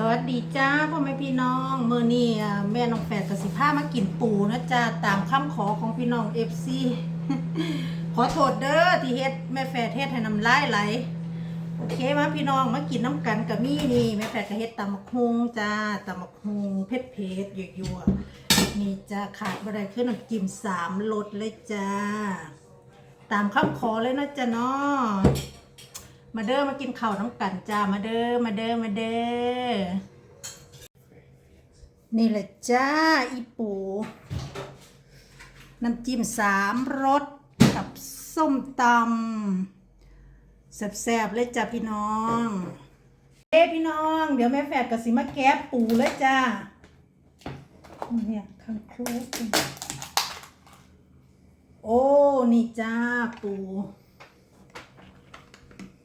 สวัสดีจ้าพ่อแม่พี่น้องเมื่อนี้อ่แม่น้องแฝดกับสิผ้ามากินปูนะจ้าตามคำขอของพี่น้องเอฟซีขอโทษเด้อที่เฮ็ดแม่แฝดเฮ็ดให้น้ำลายไหลโอเคมาพี่น้องมากินน้ำกันกับมี่นี่แม่แฝดก็เฮ็ดตำมักฮุงจ้าตำมักฮุงเผ็ดเผ็ดๆยั่วๆนี่จ้าขาดบ่ได้คือน้ำจิ้มสามรสเลยจ้าตามคำขอเลยนะจ้าเนาะ มาเด้อมากินข้าวน้ำกันจ้ามาเด้อมาเด้อมาเด้อนี่แหละจ้าอีปู น้ำจิ้มสามรสกับส้มตำแซ่บๆเลยจ้าพี่น้องเอ้พี่น้อง เดี๋ยวแม่แฝดกับสิมาแก้ปูเลยจ้าเนี่ยข้างครัวโอ้ นี่จ้าปู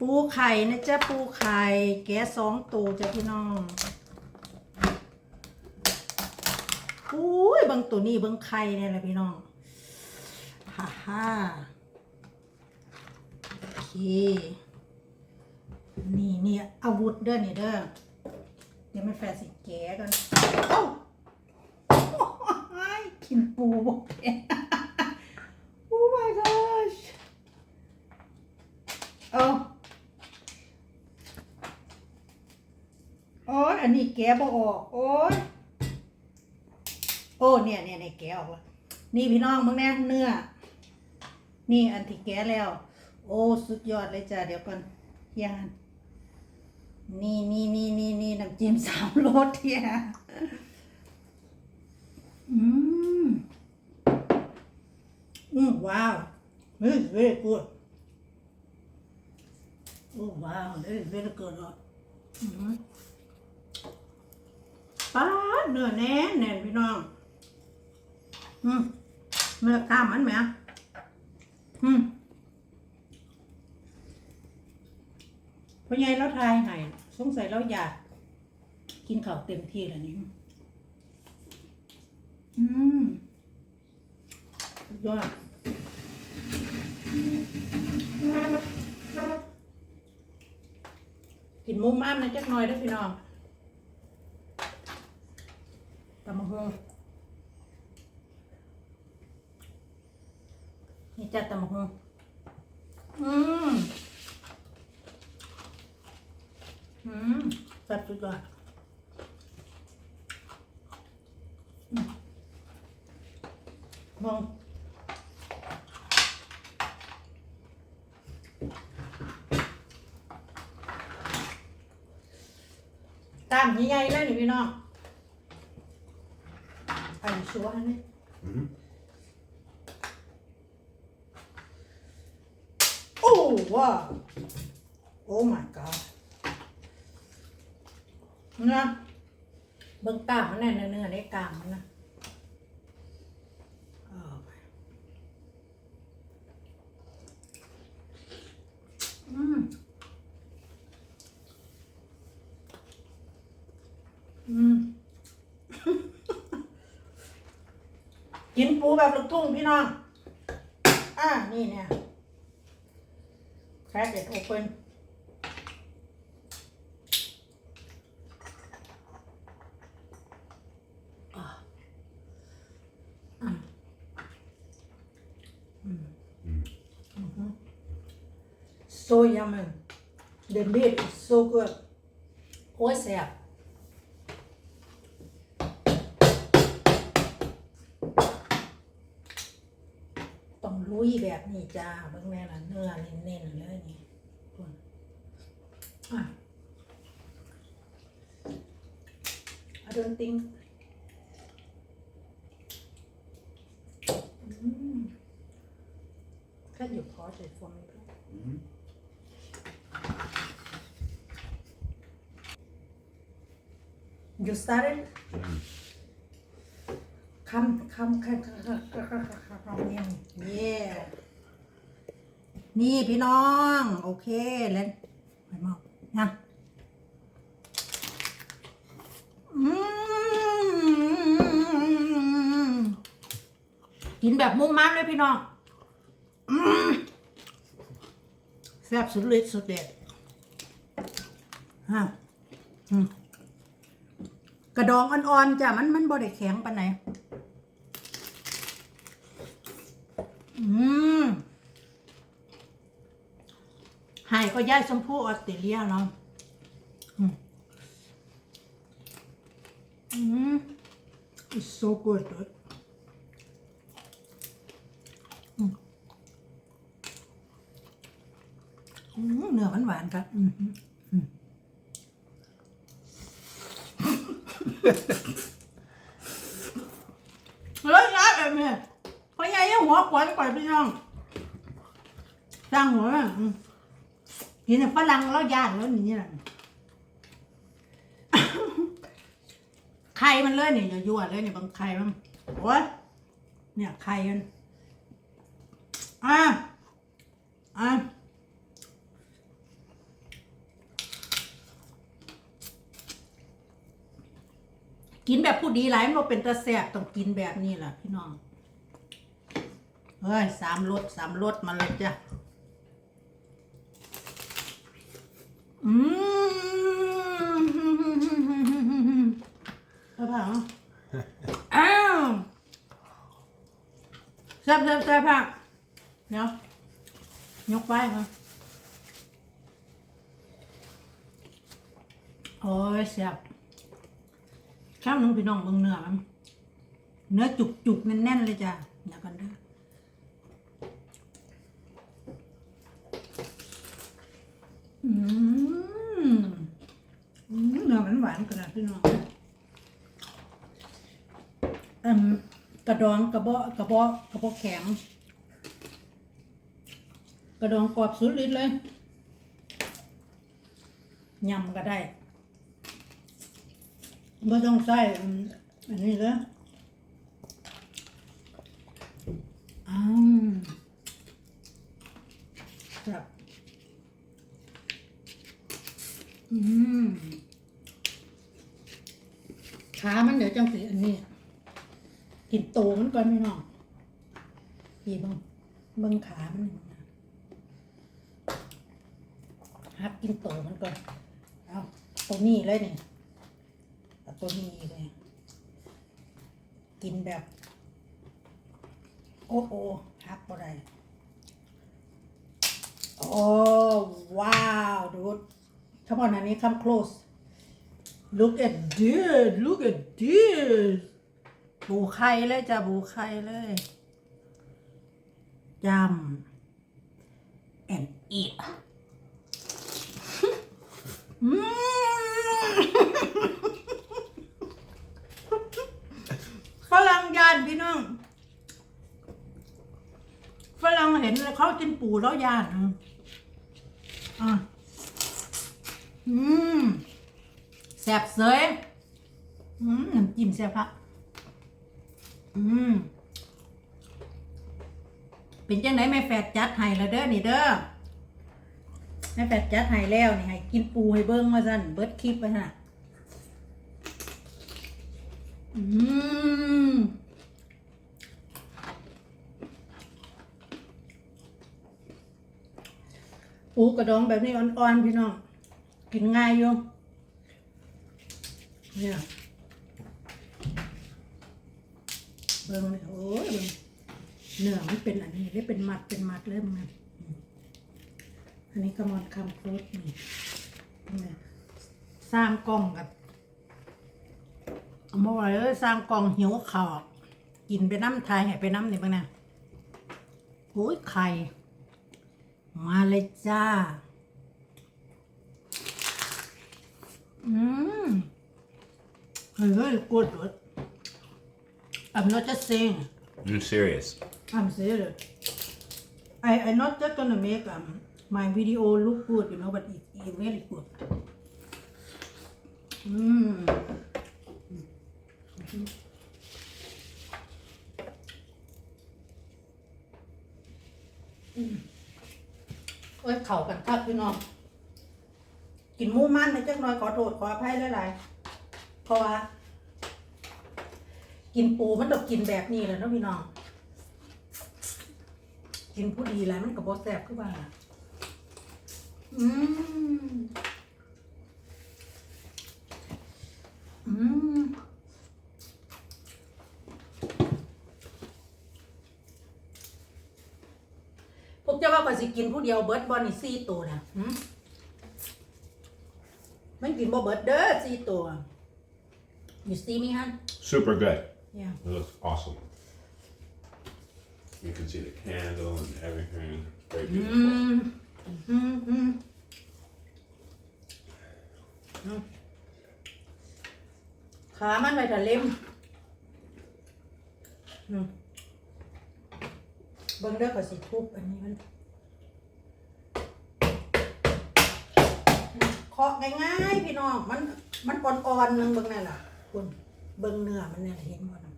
ปูไข่นะจ๊ะปูไข่ แกะสองตัวจ้ะพี่น้องอุ้ยบางตัวนี้เบางไข่เนี่ยแหละพี่น้องฮ่าฮ่าโอเค นี่นี่อาวุธเด้อนี่เด้อเดี๋ยวไม่แฟร์สิแกะกันเอ้าโอ้ยกินปูบอกแกโอ้ my gosh โอ้ย อันนี้แกะบ่ออก โอ้ยโอ้เนี่ยเนี่ยเนี่ยแกะออกแล้วนี่พี่น้องมึงแน่เนื้อ นี่อันที่แกะแล้ว โอ้สุดยอดเลยจ้ะเดี๋ยวก่อนยานนี่นี่นี่นี่นี่น้ำจิ้มสามรสเทียอืมอืมว้าว this is very good oh wow this is very good อืม ป้าเนื้อแน่นแน่นพี่น้อง อืมเนื้อกล้ามมันไหมอืมพราะไงเราทายให้สงสัยเราอยาก กินข้าวเต็มที่แล้วนี่อืมยอดกินมุมอ้ามนะจักหน่อยด้อพี่น้อง ตำมะฮงนี่จัดตำมะฮงอืมอืมจัดสุดยอดอืมมองตามใหญ่ๆเลยนี่พี่น้อง Are you sure, honey? Mhm. Oh, wow. Oh my god. นะเบิ่งกล้ามมันแน่นเนื้อในกล้ามมันนะ กินปูแบบลูกทุ่งพี่น้อง อ่า นี่เนี่ยแพสเด็ดโอเปิลโซยามัเดนเบดโซเกอร์โอ้ยแซ่บ บบนี้จ้าเบิ่งแม่ละเนื้อเน้นๆเลยนี่คุณอะ I don't think อืม Can you pause it for me please? Mhm. You started? Ja. Come, come, come, come, come, come, come, come, come in. Yeah. นี่พี่น้อง โอเคแล้วไปมองนะอืมกินแบบมุ้งมั่นเลยพี่น้องอแซ่บสุดฤทธิ์สุดเด็ดฮะกระดองอ่อนๆจ้ะมันมันบ่ได้แข็งปานไหนอืมายก็ย่ายชมพู่ออสเตรเลียเนาะอืม it's so good อืมอืมเนื้อมันหวานครับอืมเฮ้ยยัดแบบนี้พอใหญ่ยังหัวขวานก่อนพี่น้องสร้างหัวน่ะ อืมกินแต่ฝรั่งแล้วย่านแล้วนี่น่ะไข่มันเลยเนี่ยยั่วเลยเนี่ยบางไข่มันโอ้ยเนี่ยไข่มันอะอะกินแบบผู้ดีหลายมันเป็นตะแสบต้องกินแบบนี้แหละพี่น้อง เฮ้ยสามรสสามรสมาเลยจ้ะ อืมเอาผังอ้าวแซ่บแซ่บแซ่บผักเดี๋ยวยกไปมาโอ้ยแซ่บข้าวหนึงพี่น้องเบิ่งเนื้อมันเนื้อจุกจุกๆแน่นๆเลยจ้ะเดี๋ยวกันเด้อ อืมอืมเนื้อมันหวานขนาดพี่น้องอืมกระดองกระเบาะกระเบาะกระเบาะแข็ง กระดองกรอบสุดฤทธิ์เลยยำก็ได้ไม่ต้องใส่อันนี้เลยอ้าวครับ อืม ขามันเดี๋ยวจังสีอันนี้ กินโตมันก่อนไม่น้องพี่บังเบังขามันฮักกินโตมันก่อน เอาตัวนี้เลยนี่เอาตัวนี้เลย กินแบบ โอ้โอ้ฮักบ่ได้โอ้ว้าวดูด Come on, honey, come close. Look at this. Look at this. บูไข่เลยจ้ะบูไข่เลยยำ and eat อืมฝรั่งยานพี่น้องฝรั่งเห็นเขากินปูแล้วยานอะ อืม แซ่บเสยอืมน้ำจิ้มแซ่บพักอืมเป็นจังไหนแม่แฟดจัดให้แล้วเด้อนี่เด้อแม่แฟดจัดให้แล้วนี่ให้กินปูให้เบิ้งมาสั่นเบิดคลิปไปฮะอืมปูกระดองแบบนี้อ่อนๆพี่น้อง กินง่ายอยู่ เนี่ยเบิ่งเลยโอ้ยเบิ่งเนื้อมันเป็นอันนี้ได้เป็นมัดเป็นมัดเลยมึงนะอันนี้กระมอนคำโคตรนี่เนี่ยสร้างกล้องกับเมื่อวานเลย สร้างกล้องหิวข่าวกินไปน้ำไทยให้ไปน้ำนี่บ้างนะโอ้ยไข่ มาเลยจ้า Mm. It's very good. But I'm not just saying. You serious? I'm serious. I I'm not just gonna make um my video look good, you know, but it, it very good. Mm. เอ้ยเข่ากันครับพี่น้องกินหมูมันนะจักหน่อยขอโทษขออภัยหลายๆ เพราะว่า กินปูมันต้องกินแบบนี้แหละเนาะพี่น้อง กินผู้ดีแล้วมันกับบอแซ่บขึ้นมาอืม อืมพวกเจ้าว่าก็สิกินผู้เดียวเบิร์ดบอลนี่สี่ตัวนะไม่กินบ่เบิร์ดเด้อสี่ตัว you see me hon Super good. yeah It looks awesome. You can see the candle and everything. Very อื beautiful. มอืมอืมอืมขามันไปทะเล็มอืมเบิ่งเด้อก็สิทุบอันนี้มันเคาะง่ายๆพี่น้อง มันมันอ่อนๆนึงเบิ่งนั่นล่ะ คุณเบิ่งเนื้อมันเนี่ยเห็นบ่นะ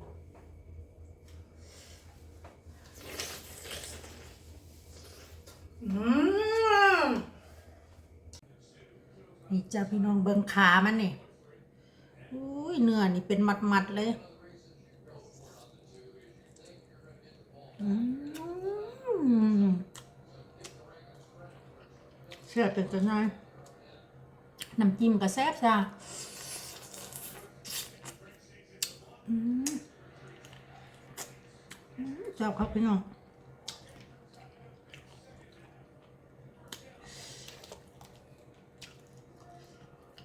อืมนี่จ้าพี่น้องเบิ่งขามันนี่อุ้ยเนื้อนี่เป็นมัดๆเลยเสียเป็นจังไงน้ำจิ้มก็แซ่บจ้า อืมอืมแซ่บครับพี่น้อง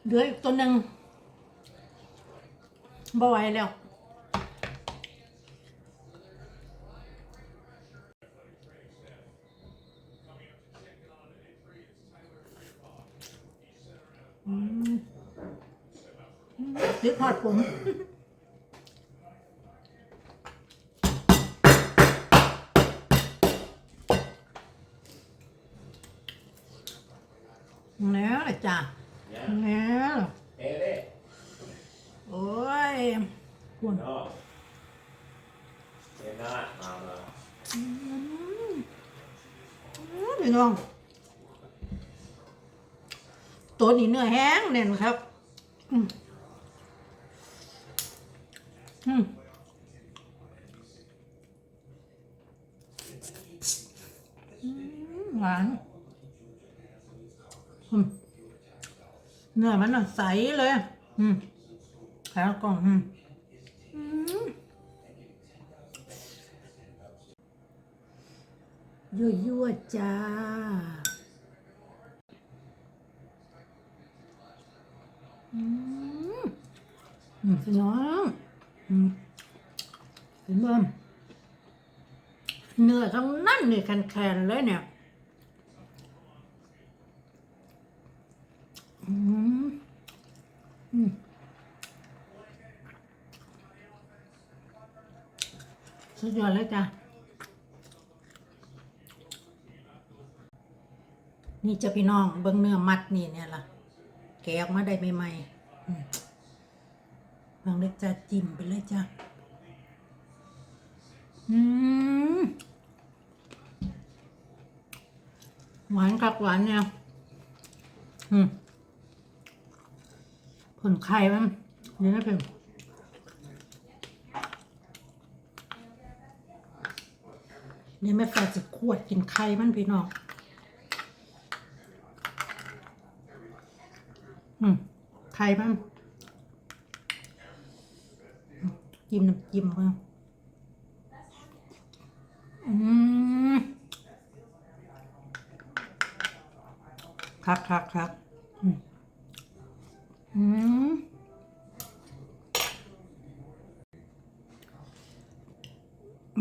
เหลืออีกตัวหนึ่งบ่ไหวแล้วอืมอืมนึกพอดผม แล้ว Hey, hey. โอ้ยคุณ No. You're not, Mama. พี่น้อง ตัวนี้เนื้อแห้งเนี่ยนะครับอืมอืมอืมหวานอืม เนื้อมันน่ะใสเลย อืมแล้วกล่องอืมอืมยั่วจ้าอืมอืมพี่น้องอืมเห็นบ่เนื้อทั้งนั้นนี่แข็งๆเลยเนี่ย อืมอืม สุดยอดเลยจ้ะ นี่จะพี่น้องเบิ้งเนื้อมัดนี่เนี่ยล่ะ แกะออกมาได้ใหม่ๆอืมบางเล็กจะจิ้มไปเลยจ้ะ อืมหวานกับหวานเนี่ยอืมผลไข่มันนี่นะเพื่อน เนี่แม่ฟ้าจะขวดกินไข่มันพี่น้องอืมไข่มันจิ้มน้ำจิ้มมาอืมครับครับครับอืมอืม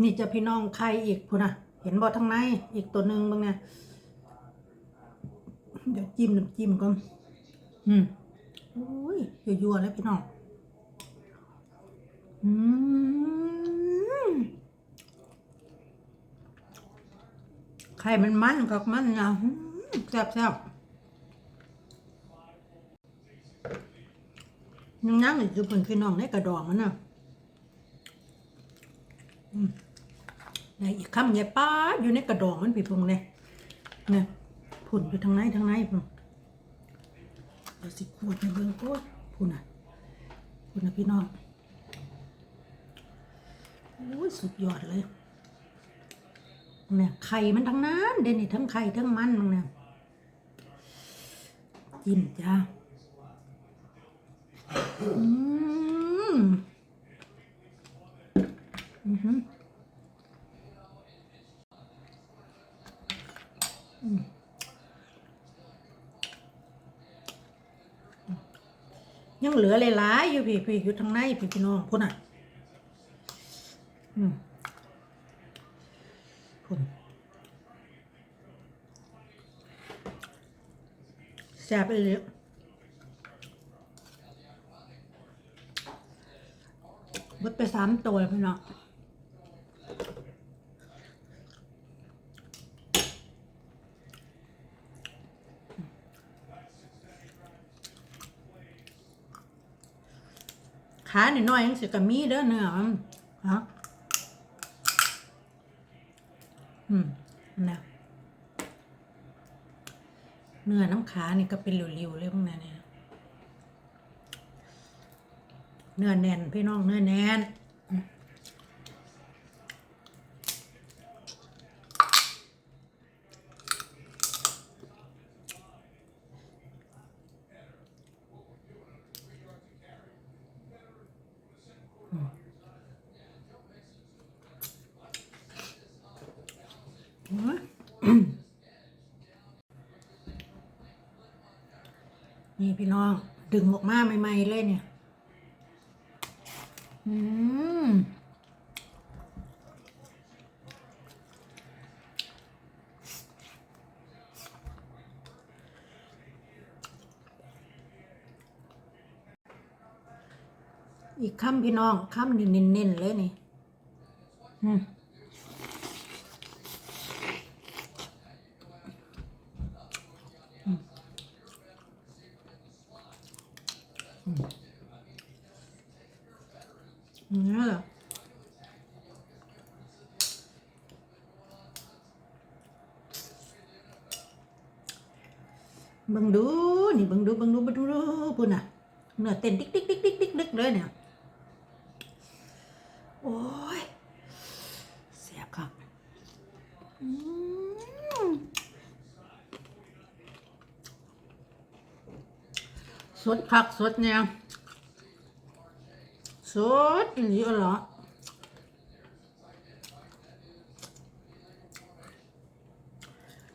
นี่จะพี่น้องไข่อีกพูนะเห็นบ่ทั้งในอีกตัวหนึ่งบ้างเนี่ยเดี๋ยวจิ้มน้ำจิ้มก่อนอืมโอ้ยยั่วๆแล้วพี่น้องอืมไข่มันมันกับมันนะแซ่บแซ่บยังนั่งอยู่คือเพิ่นพี่น้องในกระดองมันนะอืม ในอีกคำใหญ่ป้าอยู่ในกระดองมันพี่พงเนี่ยเนี่ยผุ่นอยู่ทางในทางในพุ่นเดี๋ยวสิขวดในเบื้องต้นพูดนะพูดนะพี่น้องโอ้ยสุดยอดเลยเนี่ยไข่มันทั้งนั้นเดยวนี่ทั้งไข่ทั้งมันมึงเนี่ยจิ้มจ้าอืมอือหือ ยังเหลือเลยหลายอยู่พี่พี่อยู่ทางในพี่พี่น้องพุ่นอะพุ่นแซ่บไปเลยวัดไปสามตัวพี่น้อง ขาหน่อยๆยังสิกะมีเด้อเนื้อมันฮะอืมนะเนื้อน้ำขานี่ก็เป็นริวๆเลยพวกนั้นเนี่ยเนื้อแน่นพี่น้องเนื้อแน่นอืมโอ้ย นี่พี่น้อง ดึงออกมาใหม่ๆเลยเนี่ย อืมอีกคำพี่น้องคำเน้นๆเลยนี่ อืม นี่ยเหรอบังดู นี่บังดูบังดูบังดูปุ่นอะเนื้อเต้นติ๊กติ๊กติ๊กติ๊กติ๊กติ๊กเลยเนี่ย โอ้ยเสียครับสดคักสดเนี่ย สดเยอะเหรอ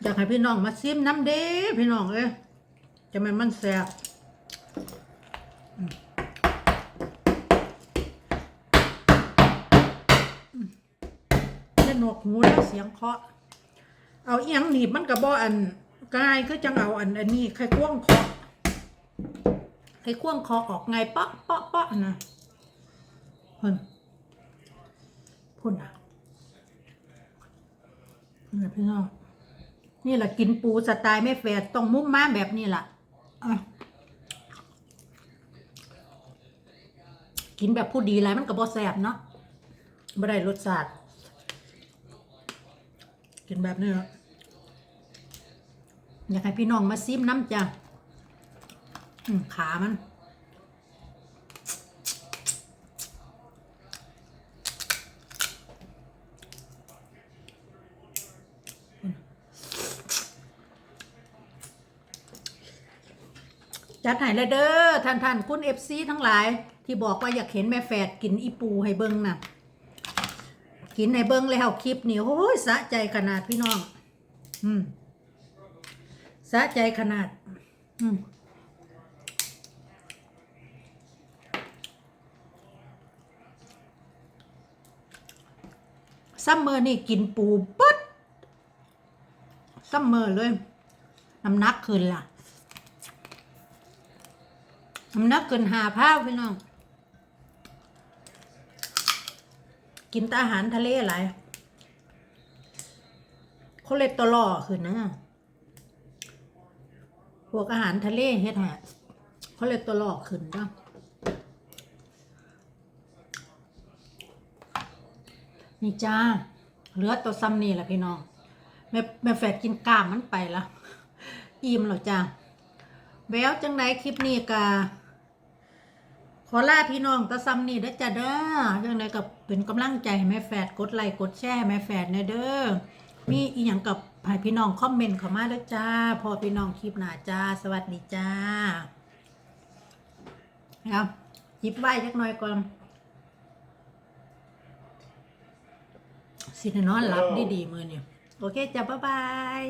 อยากให้พี่น้องมาซิมน้ำเด้พี่น้องเอ้ยจะมันมันแซ่บเล่นหนวกหูแล้วเสียงเคาะ เอาเอียงหนีบมันกระบออันกายก็จังเอาอันอันนี้ไข่ควงเคาะไข่ควงเคาะออกไงป๊อกป๊อกป๊อกนะ พ่นพ่นอะพุ่นน่ะพี่น้องนี่แหละกินปูสไตล์แม่แฝดต้องมุ้มม้าแบบนี้แหละอะกินแบบผู้ดีไรมันก็บ่แสบเนาะไม่ได้รสชาติกินแบบนี้ละอยากให้พี่น้องมาซิมน้ำจ้ะอืมขามัน จัดให้เลยเด้อท่านท่านคุณเอฟซีทั้งหลาย ที่บอกว่าอยากเห็นแม่แฝดกินอีปูให้เบิ้งน่ะ กินให้เบิ้งแล้วคลิปนี่โอ้ยสะใจขนาดพี่น้อง อืมสะใจขนาด อืมซัมเมอร์นี่กินปูปึ๊ดซัมเมอร์เลย น้ำหนักขึ้นล่ะ น้ำหนักเกินหาพ้าพี่น้อง กินแต่อาหารทะเลอะไรคอเลสเตอรอลขึ้นนะพวกอาหารทะเลเฮ็ดแฮะคอเลสเตอรอลขึ้นจ้ะนี่จ้า เหลือตัวซ้ำนี่แหละพี่น้อง แม่แม่แฝดกินกล้ามมันไปละอิ่มแล้วจ้าแววจังไดคลิปนี้กา ขอลาพี่น้องตะซ้ำนี่เด้อจ้าเด้อจังไดกับเป็นกำลังใจแม่แฝดกดไลค์กดแชร์แม่แฝดน่เด้อมีอีหยังกับให้พี่น้องคอมเมนต์เข้ามาเด้อจ้า พอพี่น้องคลิปหน้าจ้า สวัสดีจ้าครับจิบไหว้จักหน่อยก่อนสิได้นอนหลับดีๆมื้อนี้โอเคจ้าบ๊ายบาย